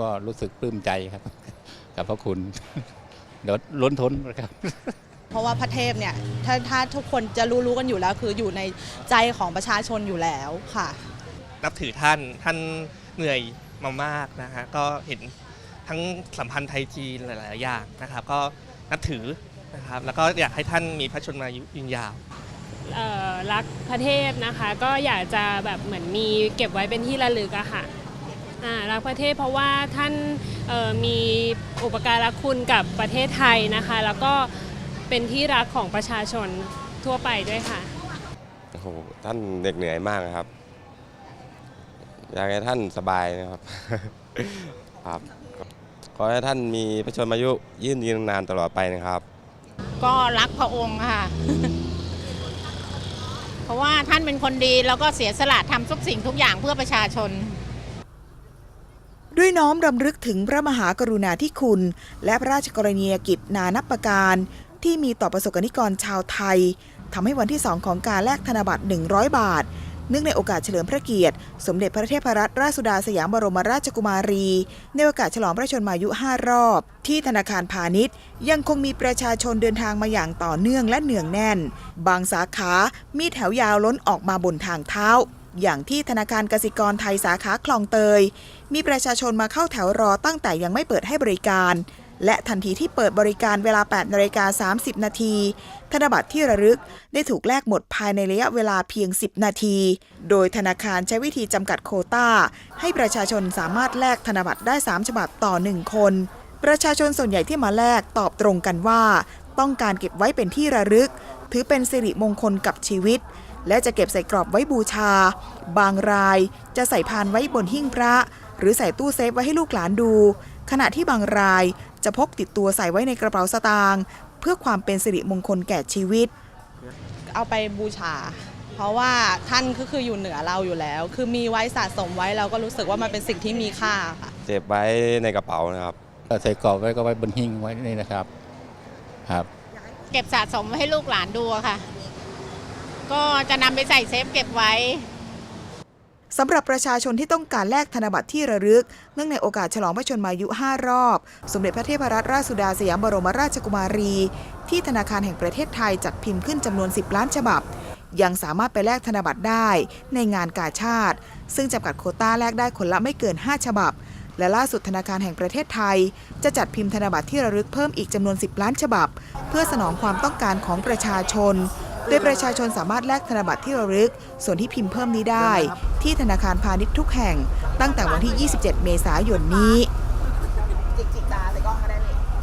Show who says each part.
Speaker 1: ก็รู้สึกปลื้มใจครับ กับพระคุณเดี๋ยวล้นทนนะครับ
Speaker 2: เพราะว่าพระเทพเนี่ยถ้าถ้าทุกคนจะรู้รู้กันอยู่แล้วคืออยู่ในใจของประชาชนอยู่แล้วค่ะ
Speaker 3: นับถือท่านท่านเหนื่อยมามากนะฮะก็เห็นทั้งสัมพันธ์ไทยจีนหลาย ๆ อย่างนะครับ ก็นับถือนะครับแล้วก็อยากให้ท่านมีพระชนมายุยืนยาว
Speaker 4: เอ่อรักพระเทพนะคะ ก็อยากจะแบบเหมือนมีเก็บไว้เป็นที่ระลึกอะค่ะอ่า รักพระเทพเพราะว่าท่านเอ่อมีอุปการะคุณกับประเทศไทยนะคะ แล้วก็เป็นที่รักของประชาชนทั่วไปด้วยค่ะ
Speaker 5: โอ้โหท่านเหน็ดเหนื่อยมากนะครับ อยากให้ท่านสบายนะครับครับขอให้ท่านมีพระชนมายุยืนยืนนานตลอดไปนะครับ
Speaker 6: ก็รักพระองค์ค่ะ เพราะว่าท่านเป็นคนดีแล้วก็เสียสละทำทุกสิ่งทุกอย่างเพื่อประชาชน
Speaker 7: ด้วยน้อมรำลึกถึงพระมหากรุณาธิคุณ และพระราชกรณียกิจนานับประการ ที่มีต่อประสบกนิกรชาวไทยทำให้วันที่2ของการแลกธนบัตร 100 บาท เนื่องในโอกาสเฉลิมพระเกียรติ สมเด็จพระเทพรัตนราชสุดาสยามบรมราชกุมารี ในโอกาสฉลองพระชนมายุ 5 รอบ ที่ธนาคารพาณิชย์ ยังคงมีประชาชนเดินทางมาอย่างต่อเนื่องและเนืองแน่น บางสาขามีแถวยาวล้นออกมาบนทางเท้า อย่างที่ธนาคารกสิกรไทยสาขาคลองเตย มีประชาชนมาเข้าแถวรอตั้งแต่ยังไม่เปิดให้บริการ และทันทีที่เปิดบริการเวลา 8นาฬิกา30 นาที ธนบัตรที่ระลึกได้ถูกแลกหมดภายในระยะเวลาเพียง 10 นาที โดยธนาคารใช้วิธีจำกัดโควต้าให้ประชาชนสามารถแลกธนบัตรได้ 3 ฉบับต่อ 1 คน ประชาชนส่วนใหญ่ที่มาแลกตอบตรงกันว่า ต้องการเก็บไว้เป็นที่ระลึก ถือเป็นสิริมงคลกับชีวิต และจะเก็บใส่กรอบไว้บูชา บางรายจะใส่พานไว้บนหิ้งพระ หรือใส่ตู้เซฟไว้ให้ลูกหลานดู ขณะที่บางรายจะพกติดตัวใส่ไว้ในกระเป๋าสตางค์เพื่อความเป็นสิริมงคลแก่ชีวิต
Speaker 2: เอาไปบูชา เพราะว่าท่านก็คืออยู่เหนือเราอยู่แล้ว คือมีไว้สะสมไว้เราก็รู้สึกว่ามันเป็นสิ่งที่มีค่าค่ะ
Speaker 5: เก็บไว้ในกระเป๋านะครับ
Speaker 1: ก็ใส่กรอบไว้ก็ไว้บนหิ้งไว้นี่นะครับครับ
Speaker 6: เก็บสะสมไว้ให้ลูกหลานดูอะค่ะ ก็จะนำไปใส่เซฟเก็บไว้
Speaker 7: สำหรับประชาชนที่ต้องการแลกธนบัตรที่ระลึก เนื่องในโอกาสฉลองพระชนมายุ 5 รอบ สมเด็จพระเทพรัตนราชสุดาสยามบรมราชกุมารี ที่ธนาคารแห่งประเทศไทยจัดพิมพ์ขึ้นจำนวน 10 ล้านฉบับ ยังสามารถไปแลกธนบัตรได้ในงานกาชาติ ซึ่งจำกัดโคต้าแลกได้คนละไม่เกิน 5 ฉบับ และล่าสุดธนาคารแห่งประเทศไทย จะจัดพิมพ์ธนบัตรที่ระลึกเพิ่มอีกจำนวน 10 ล้านฉบับ เพื่อสนองความต้องการของประชาชน โดยประชาชนสามารถแลกธนบัตรที่ระลึก ส่วนที่พิมพ์เพิ่มนี้ได้ ที่ธนาคารพาณิชย์ทุกแห่ง ตั้งแต่วันที่ 27 เมษายนนี้